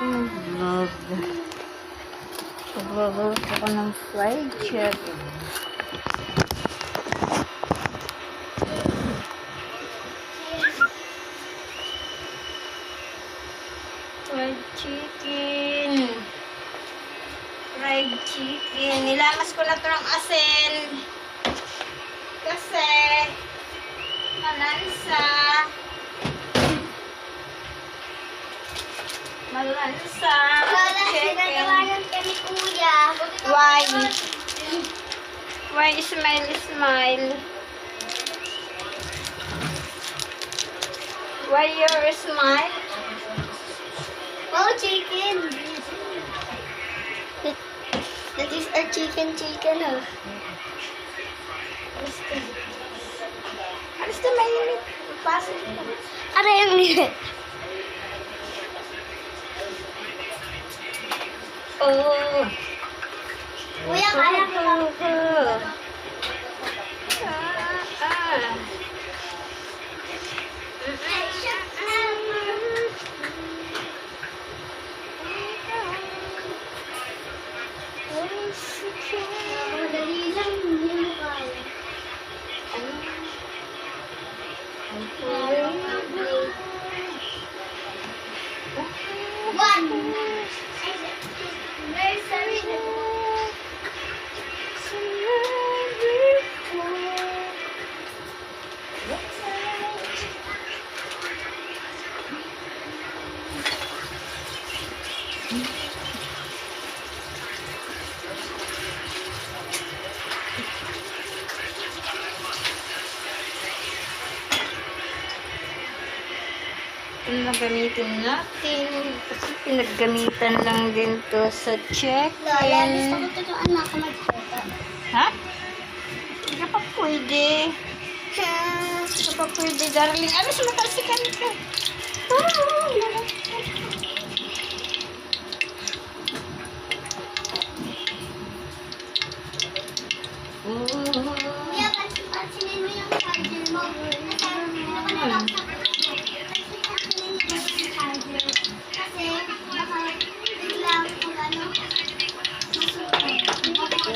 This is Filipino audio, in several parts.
Oh, love. Pagluluto ko ng fried chicken. Fried chicken. Fried chicken. Nilamas ko na ito ng asin. Kasi, malansa. Malansa. Wala Chicken. sinagawanan kami kuya. Why? Why smile, smile? Why your smile? Oh, chicken. That is a chicken chicken, oh. Alis na mainit. Pasok ka. Yung Kuya, kaya ko lang. Ah, ah. Madali lang, hindi mo kaya. One. Na gamitin natin. Kasi pinaggamitan lang din to sa check. Lola, gusto ko tutuan na ako magkita. Ha? Hindi ka pa pwede. Hindi ka pa pwede, darling. Ano, sumatalsikan ka. Oh.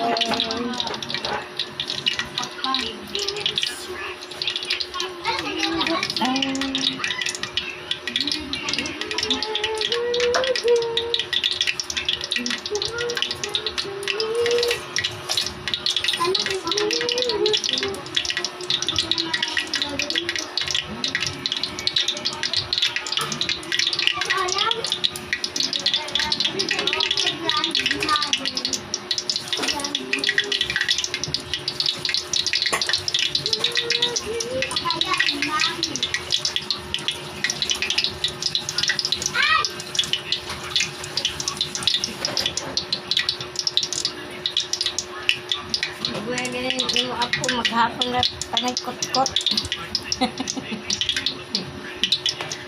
Tchau. Buhay ganyan yung ako maghapon na panay kot-kot.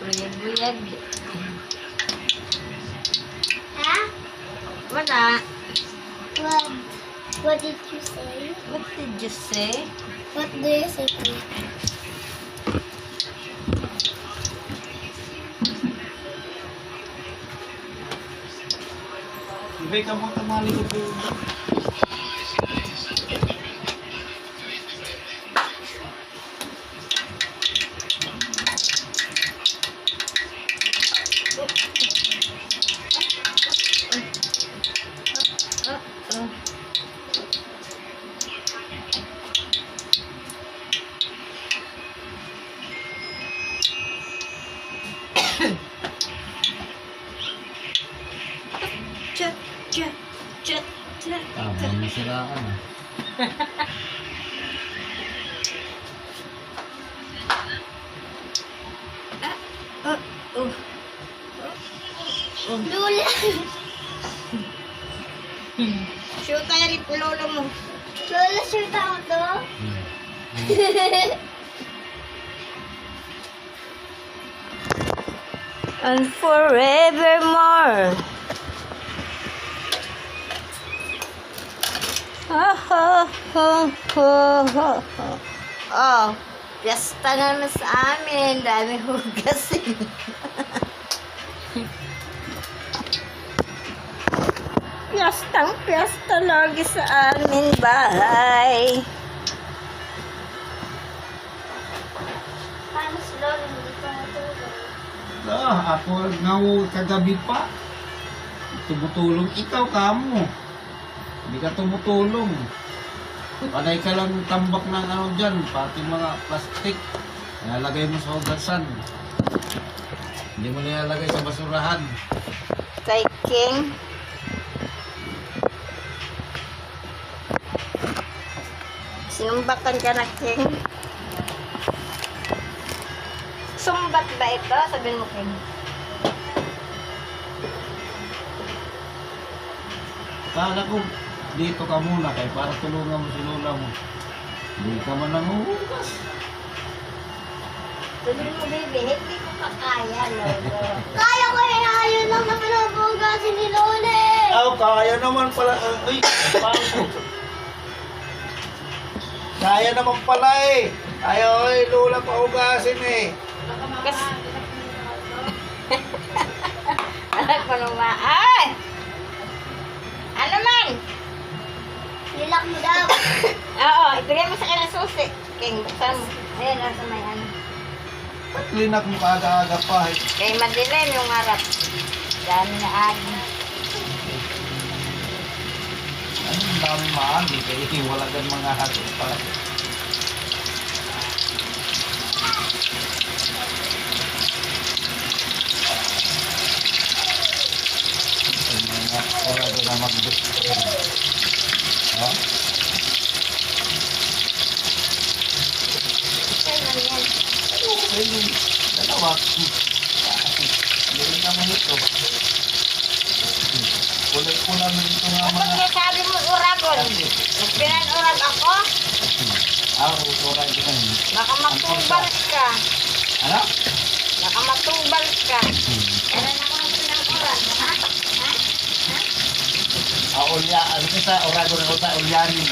Buyag-buyag. Ha? Wala. What, what did you say? What did you say? What do you say to me? Ibay ka mo tamali ko. Masiraan ah. Oh, oh. Oh. Lula! Show tayo rin po lolo mo. Lula, shoot ako to? And forevermore. Oh, piyesta na naman sa amin. Dami hugasin. piyastang piyasta lagi sa amin bahay. Paano si Lolo hindi pa matulog? Ah, ako ngaw kagabi pa. Tumutulong ikaw kamo. Hindi ka tumutulong. Panay ka lang tambak ng ano dyan, pati mga plastic. Nilalagay mo sa hugasan. Hindi mo nilalagay sa basurahan. Kay King. Sinumbakan ka na, King. Sumbat ba ito? Sabihin mo, King. Kala ko, dito ka muna kay para tulungan mo si lola mo. Hindi ka man nanguhugas. Sabihin mo, baby, hindi ko pa kaya, lolo. Kaya ko yun, ayaw lang na pinabugasin ni Lola eh. Oh, kaya naman pala. Ay? Kaya naman pala eh. Ayaw ay lola pa ugasin eh. Kasi... Anak ko naman. Ay! Nilak mo daw. Oo, ibigay mo sa kanya susi. King, buksan mo. Ayan, nasa may ano. Ba't linak mo kaga-aga pa eh? Kay madilim yung harap. Dami na agi. Ano ang dami maagi kaya wala gan mga hato pa. Mga gan na mag-book. Ha? Ay, man yan. Pwede. Dalawa. Hindi naman ito. Kulay ko lang ito nga mga... nasabi mo uragon, pinanurag ako, Ah, na yun. baka matubal ka. Ano? Baka matubal ka. Meron ako ng pinangurag. Ha? Ha? Ulya. Ano sa orago na ko ulyanin.